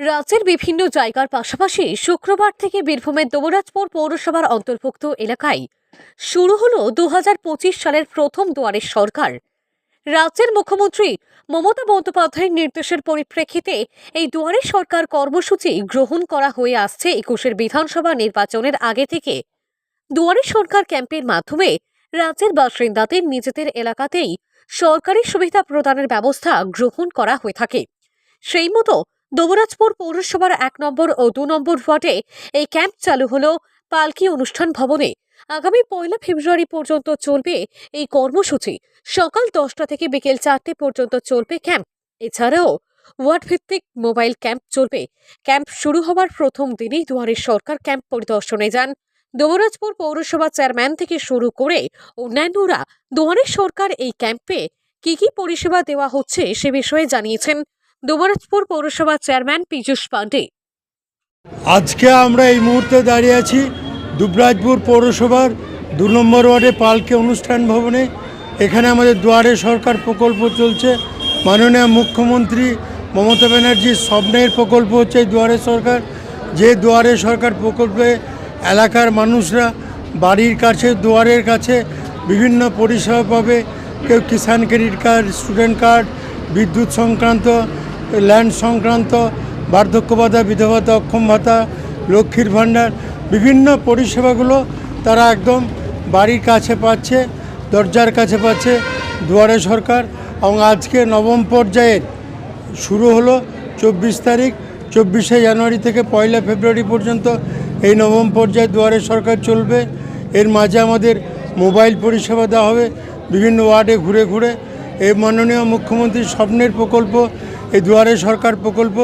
রাজ্যের বিভিন্ন জায়গার পাশাপাশি শুক্রবার থেকে বীরভূমের দৌরাজপুর পৌরসভার অন্তর্ভুক্ত এলাকায় শুরু হলো দু সালের প্রথম দুয়ারের সরকার। রাজ্যের মুখ্যমন্ত্রী মমতা বন্দ্যোপাধ্যায়ের নির্দেশের পরিপ্রেক্ষিতে এই দুয়ারে সরকার কর্মসূচি গ্রহণ করা হয়ে আসছে একুশের বিধানসভা নির্বাচনের আগে থেকে। দুয়ারে সরকার ক্যাম্পের মাধ্যমে রাজ্যের বাসিন্দাদের নিজেদের এলাকাতেই সরকারি সুবিধা প্রদানের ব্যবস্থা গ্রহণ করা হয়ে থাকে। সেই মতো দৌরাজপুর পৌরসভার এক নম্বর ও দু নম্বর ওয়ার্ডে এই ক্যাম্প চালু হলো পালকি অনুষ্ঠান ভবনে। আগামী পয়লা ফেব্রুয়ারি পর্যন্ত চলবে এই কর্মসূচি। সকাল দশটা থেকে বিকেল চারটে পর্যন্ত চলবে ক্যাম্প। এছাড়াও ওয়ার্ড ভিত্তিক মোবাইল ক্যাম্প চলবে। ক্যাম্প শুরু হওয়ার প্রথম দিনেই দুয়ারের সরকার ক্যাম্প পরিদর্শনে যান। দৌরাজপুর পৌরসভা চেয়ারম্যান থেকে শুরু করে অন্যান্যরা দুয়ারের সরকার এই ক্যাম্পে কি কি পরিষেবা দেওয়া হচ্ছে সে বিষয়ে জানিয়েছেন দুবরাজপুর পৌরসভা চেয়ারম্যান পীযূষ পাণ্ডে। আজকে আমরা এই মুহূর্তে দাঁড়িয়ে আছি দুবরাজপুর পৌরসভার দু নম্বর ওয়ার্ডে পালকে অনুষ্ঠান ভবনে। এখানে আমাদের দুয়ারে সরকার প্রকল্প চলছে। মাননীয় মুখ্যমন্ত্রী মমতা ব্যানার্জির স্বপ্নের প্রকল্প হচ্ছে দুয়ারে সরকার। যে দুয়ারে সরকার প্রকল্পে এলাকার মানুষরা বাড়ির কাছে, দুয়ারের কাছে বিভিন্ন পরিষেবা পাবে। কেউ Kisan credit card, student card, বিদ্যুৎ সংক্রান্ত ল্যান্ড সংক্রান্ত বার্ধক্য ভাতা, বিধবা ভাতা, অক্ষম ভাতা, লক্ষ্মীর ভাণ্ডার, বিভিন্ন পরিষেবাগুলো তারা একদম বাড়ির কাছে পাচ্ছে, দরজার কাছে পাচ্ছে দুয়ারে সরকার এবং আজকে নবম পর্যায়ের শুরু হলো চব্বিশ তারিখ, চব্বিশে জানুয়ারি থেকে পয়লা ফেব্রুয়ারি পর্যন্ত এই নবম পর্যায়ে দুয়ারে সরকার চলবে। এর মাঝে আমাদের মোবাইল পরিষেবা দেওয়া হবে, বিভিন্ন ওয়ার্ডে ঘুরে ঘুরে। এই মাননীয় মুখ্যমন্ত্রীর স্বপ্নের প্রকল্প এই দুয়ারে সরকার প্রকল্প